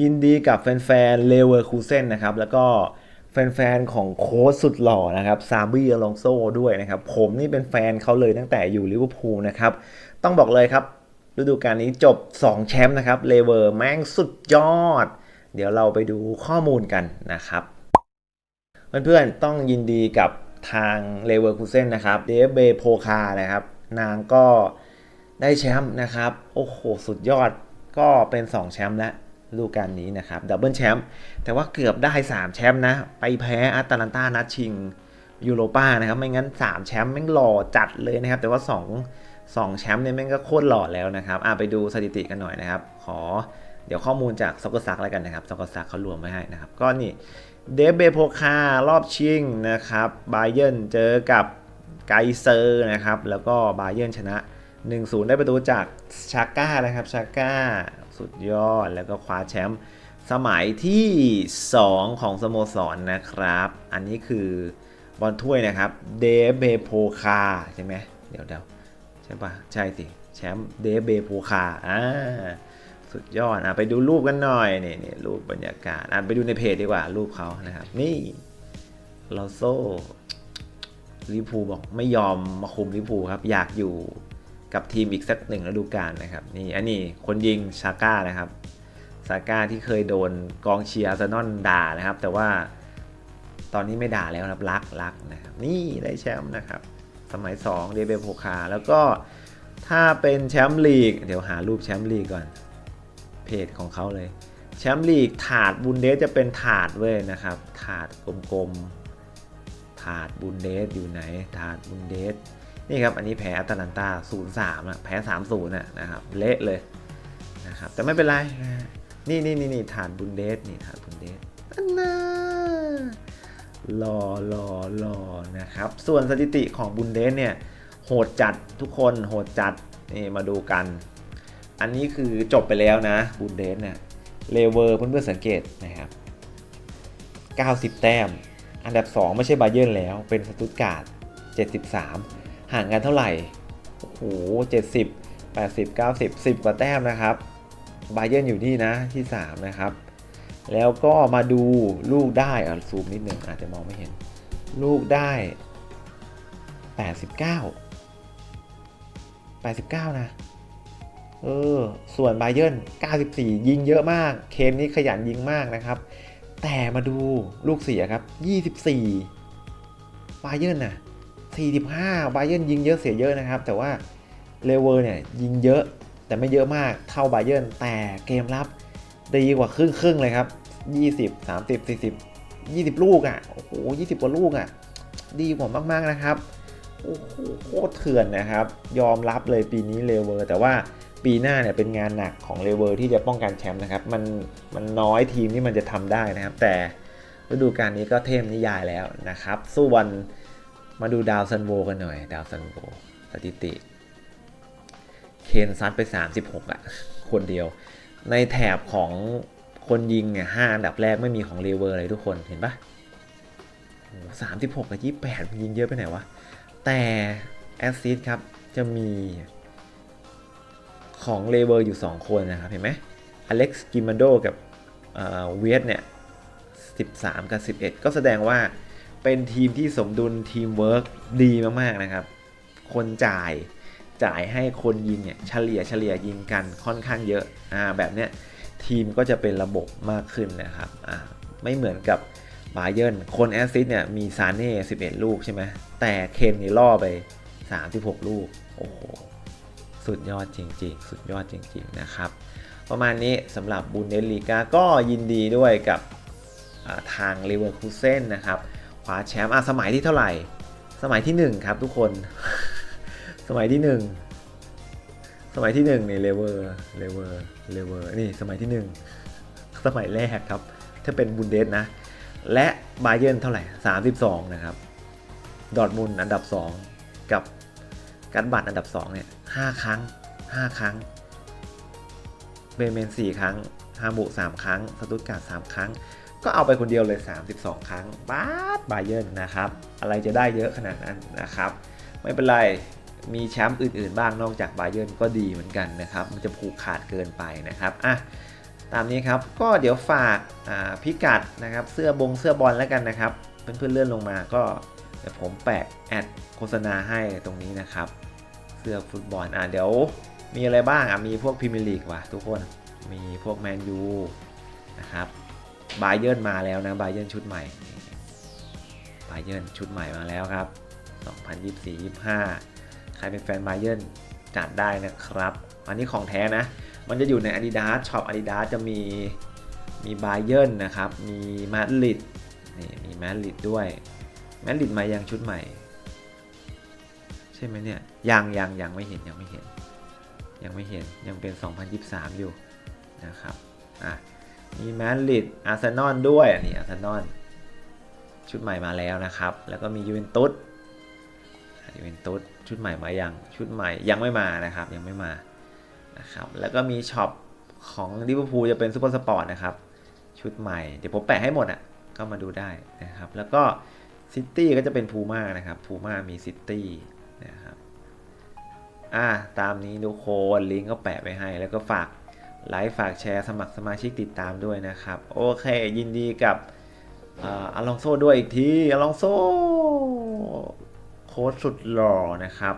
ยินดีกับแฟนๆเลเวอร์คูเซนนะครับ แล้วก็แฟนๆของโค้ชสุดหล่อนะครับซาบีอลองโซด้วยนะครับ ผมนี่เป็นแฟนเขาเลยตั้งแต่อยู่ลิเวอร์พูลนะครับ ต้องบอกเลยครับฤดูกาลนี้จบ 2 แชมป์นะครับเลเวอร์แม่งสุดยอด เดี๋ยวเราไปดูข้อมูลกันนะครับ เพื่อนๆต้องยินดีกับทางเลเวอร์คูเซนนะครับเดฟเบโพคานะครับ นางก็ได้แชมป์นะครับ โอ้โห สุดยอดก็เป็น 2 แชมป์แล้ว ฤดูกาลนี้นะครับดับเบิลแชมป์แต่ว่าเกือบได้ 3 แชมป์นะ ไปแพ้อัตแลนตานัดชิงยูโรป้านะครับ ไม่งั้น 3 แชมป์แม่งหล่อจัดเลยนะครับ แต่ว่า 2 2 แชมป์เนี่ยแม่งก็โคตรหล่อแล้วนะครับอะไปดูสถิติกันหน่อยนะครับ ขอเดี๋ยวข้อมูลจากซอกกซักแล้วกันนะครับซอกกซักเขารวมไว้ให้นะครับ ก็นี่เดฟเบโพคารอบชิงนะครับบาเยนเจอกับไกเซอร์นะครับ แล้วก็บาเยนชนะ 1-0 ได้ประตูจากชาก้านะครับ ชาก้า สุดยอดแล้วก็คว้าแชมป์สมัยที่ 2 ของสโมสรนนะครับ อันนี้คือบอลถ้วยนะครับเดเบโพคาใช่ไหมเดี๋ยวเดี๋ยวใช่ปะใช่สิ แชมป์เดเบโพคาอ่าสุดยอดอะไปดูรูปกันหน่อยนี่นี่รูปบรรยากาศอะไปดูในเพจดีกว่ารูปเขานะครับ นี่ลอโซลิพูบอกไม่ยอมมาคุมลิพูครับ อยากอยู่ กับทีมอีกสักหนึ่งฤดูกาลนะครับนี่อันนี้คนยิงชาก้านะครับซาก้าที่เคยโดนกองเชียร์อาร์เซนอลด่านะครับ แต่ว่าตอนนี้ไม่ด่าแล้วนะครับรักรักนะครับนี่ได้แชมป์นะครับ สมัย 2 เดเบโพคา แล้วก็ถ้าเป็นแชมป์ลีก เดี๋ยวหารูปแชมป์ลีกก่อน เพจของเขาเลย แชมป์ลีกถาดบุนเดสจะเป็นถาดเว้ยนะครับ ถาดกลมๆถาดบุนเดสอยู่ไหน ถาดบุนเดส นี่ครับ อันนี้แพ้อตแลนตา0-3อะแพ้3-0น่ะนะครับเละเลยนะครับแต่ไม่เป็นไรนะนี่นี่นี่นี่ถาดบุนเดสนี่ถาดบุนเดสอันน่ารอรอรอนะครับ ส่วนสถิติของบุนเดสเนี่ยโหดจัดทุกคนโหดจัดนี่มาดูกัน อันนี้คือจบไปแล้วนะบูนเดสเนี่ยเลเวอร์เพื่อนๆสังเกตนะครับ 90 แต้ม อันดับ 2 ไม่ใช่บาเยิร์นแล้วเป็นสตุตการ์ด73 ห่างกันเท่าไหร่ โอ้โห70 80 90 10กว่าแต้มนะครับบาเยิร์นอยู่นี่นะที่3นะครับ แล้วก็มาดูลูกได้อะซูมนิดนึงอาจจะมองไม่เห็น ลูกได้89 89นะเออส่วนไบเย r ร์น94 ยิงเยอะมาก เคนนี่ขยันยิงมากนะครับ แต่มาดูลูกเสียครับ 24ไบเย r ร์นน่ะ 45ไบเย r ร์นยิงเยอะเสียเยอะนะครับ แต่ว่าเลเวอร์เนี่ยยิงเยอะแต่ไม่เยอะมากเท่าไบเย r ร์นแต่เกมรับดีกว่าครึ่งครึ่งเลยครับ 20 30 40 20 ลูกอะโอ้โห20 กว่าลูกอะ ดีกว่ามากๆนะครับโอ้โหโคตรเถื่อนนะครับ ยอมรับเลยปีนี้เลเวอร์ แต่ว่าปีหน้าเนี่ยเป็นงานหนักของเลเวอร์ที่จะป้องกันแชมป์นะครับมันมันน้อยทีมที่มันจะทำได้นะครับ แต่ฤดูกาลนี้ก็เทพนิยายแล้วนะครับส่วน มาดูดาวซันโวกันหน่อย ดาวซันโวสถิติ เคนซัดไป 36 อะ คนเดียว ในแถบของคนยิงเนี่ยห้าอันดับแรกไม่มีของเลเวอร์เลยทุกคนเห็นปะสามสิบหกกับยี่แปดยิงเยอะไปไหนวะ แต่แอสซิสครับ จะมีของเลเวอร์อยู่ 2 คนนะครับ เห็นไหมอเล็กซ์กิมันโดกับเวียดเนี่ย 13 กับ 11 ก็แสดงว่า เป็นทีมที่สมดุลทีมเวิร์กดีมากๆนะครับ คนจ่ายจ่ายให้คนยิงเนี่ยเฉลี่ยเฉลี่ยยิงกันค่อนข้างเยอะอ่าแบบเนี้ยทีมก็จะเป็นระบบมากขึ้นนะครับอ่าไม่เหมือนกับบาเยิร์นคนแอสซิสเนี่ยมีซานเน่11 ลูกใช่ไหมแต่เคนนี่ล่อไป 36 ลูก โอ้โห สุดยอดจริง ๆ สุดยอดจริง ๆ นะครับ ประมาณนี้สำหรับบูนเดสลีกาก็ยินดีด้วยกับาทางเลเวอร์คูเซนนะครับ คว้าแชมป์อะสมัยที่เท่าไหร่ สมัยที่ 1 ครับทุกคน สมัยที่ 1 สมัยที่1นี่เลเวอร์เลเวอร์เลเวอร์นี่สมัยที่ 1 สมัยแรกครับ ถ้าเป็นบุนเดสนะ และบาเยนเท่าไหร่ 32 นะครับ ดอทมุนอันดับ 2 กับการบัตอันดับ2เนี่ย5ครั้ง 5 ครั้งเบเมน4ครั้งฮาบุ3ครั้งสตุตการ์ด3ครั้ง ก็เอาไปคนเดียวเลย 32 ครั้งบาสบาเยิร์นนะครับ อะไรจะได้เยอะขนาดนั้นนะครับ ไม่เป็นไร มีแชมป์อื่นๆบ้างนอกจากบาเยิร์นก็ดีเหมือนกันนะครับ มันจะผูกขาดเกินไปนะครับอะตามนี้ครับ ก็เดี๋ยวฝากอ่าพิกัดนะครับ เสื้อบงเสื้อบอลแล้วกันนะครับ เพื่อนๆเลื่อนลงมาก็เดี๋ยวผมแปะแอดโฆษณาให้ตรงนี้นะครับ เสื้อฟุตบอลอะเดี๋ยวมีอะไรบ้างอะมีพวกพรีเมียร์ลีกว่ะทุกคน มีพวกแมนยูนะครับ บาเยิร์นมาแล้วนะบาเยิร์นชุดใหม่บาเยิร์นชุดใหม่มาแล้วครับ 2024-25 ใครเป็นแฟนบาเยิร์นจัดได้นะครับ อันนี้ของแท้นะ มันจะอยู่ใน Adidas ช็อป Adidas จะมีมีบาเยิร์นนะครับ มีมาดริดนี่มีมาดริดด้วยมาดริดมายังชุดใหม่ ใช่ไหมเนี่ยยังยังยังไม่เห็นยังไม่เห็น ยังไม่เห็นยังเป็น 2023 อยู่นะครับอะ มีแมาดริดอาร์เซนอลด้วยอันนี้อาร์เซนอลชุดใหม่มาแล้วนะครับ แล้วก็มียูเวนตุสยูเวนตุสชุดใหม่มายังชุดใหม่ยังไม่มานะครับยังไม่มานะครับแล้วก็มีช็อปของลิเวอร์พูลจะเป็นซูเปอร์สปอร์ตนะครับชุดใหม่เดี๋ยวผมแปะให้หมดอะก็มาดูได้นะครับแล้วก็ซิตี้ก็จะเป็นพูม่านะครับพูม่ามีซิตี้นะครับอ่าตามนี้ทุกคนลิงก์ก็แปะไว้ให้แล้วก็ฝาก ไลค์ฝากแชร์สมัครสมาชิกติดตามด้วยนะครับ โอเค ยินดีกับอาลองโซด้วยอีกทีอาลองโซโค้ชสุดหล่อนะครับ